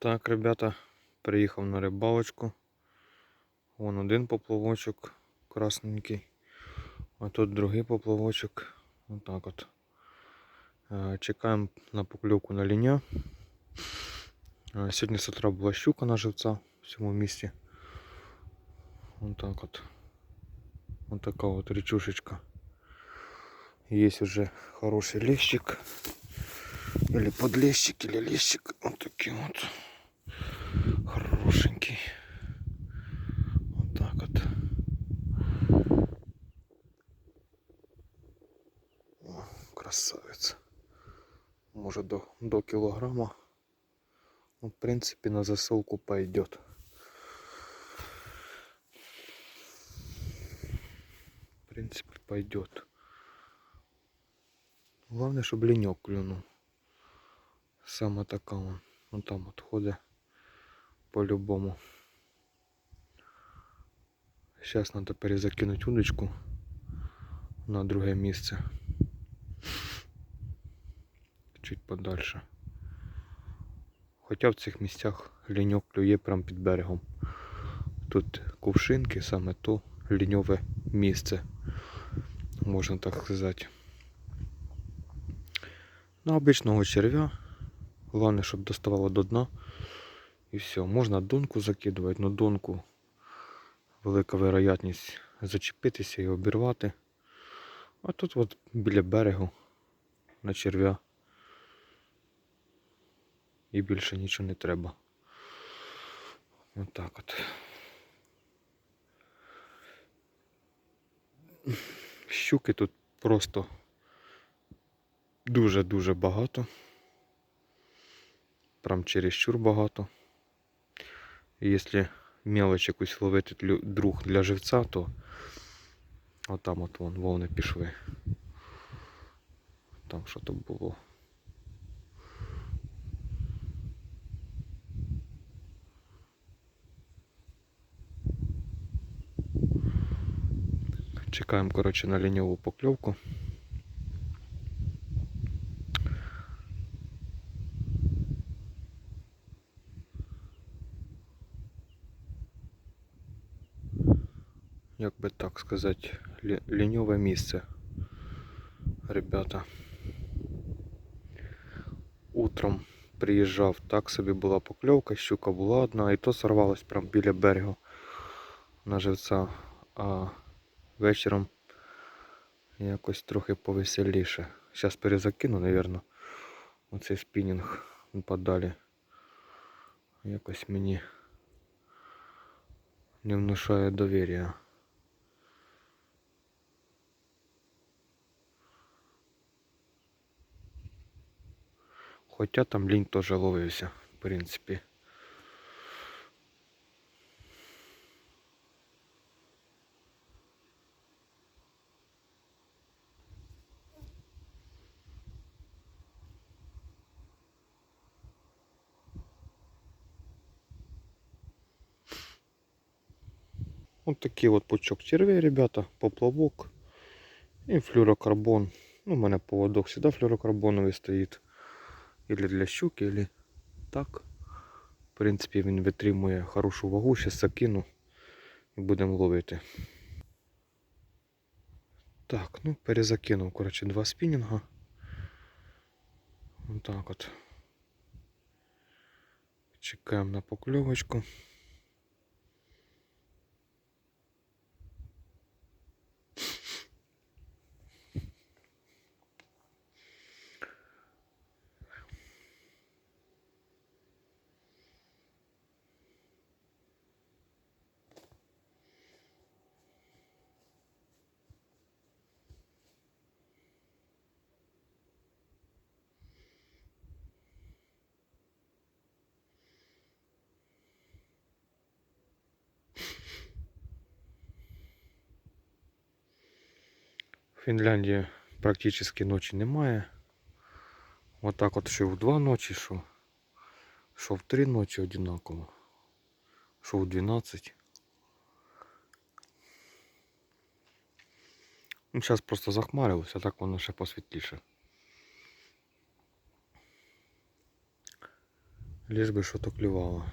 Так, ребята, приїхав на рибалочку. Вон один поплавочок красненький. А тут другий поплавочок. Отак от. Е, Чекаємо на покльовку на ліня. Е, Сьогодні з утра була щука на живця в цьому місці. Отак от. Вот така вот речушечка. Есть уже хороший лещик. Или подлещик, или лещик. Вот такой вот. Хорошенький. Вот так вот. О, красавец. Может до, до килограмма. Ну, в принципе, на засолку пойдет. В принципе, пойдет. Главное, чтобы ленек клюнул. Саме така вон. Ну там от ходить по-любому. Сейчас треба перезакинуть удочку на друге місце. Чуть подальше. Хоча в цих місцях ліньок клює прямо під берегом. Тут кувшинки, саме то ліньове місце, можна так сказати. На обичного черв'я. Головне, щоб доставало до дна. І все. Можна донку закидувати, але донку велика вероятність зачепитися і обірвати. А тут от біля берегу на черв'я. І більше нічого не треба. Отак от. Щуки тут просто дуже-дуже багато. Прям чересчур багато. Якщо мелоч якусь ловити друг для живця, то отам от вон вовни пішли. Там що то було. Чекаємо, коротше, на ліньову покльовку. Як би так сказати, лі- ліньове місце. Ребята. Утром приїжджав, так собі була покльовка, щука була одна, і то сорвалась прямо біля берегу на живця. А вечором якось трохи повеселіше. Зараз перезакину, напевно, оцей спінінг подалі. Якось мені не внушає довір'я. Хоча там лінь теж ловився, в принципі. Вот такий от пучок червей, ребята, поплавок і флюрокарбон. Ну, у мене поводок завжди флюрокарбоновий стоїть. Или для щуки, или так. В принципі, він витримує хорошу вагу, зараз закину і будемо ловити. Так, ну перезакинув, коротше, два спінінга. Отак от. Чекаємо на покльовочку. Фінляндії практично ночі немає. Отак от що в два ночі, що, що в три ночі одинаково. Що в 12. Ну, зараз просто захмарилося, так воно ще посвітліше. Ліж би що то клювало.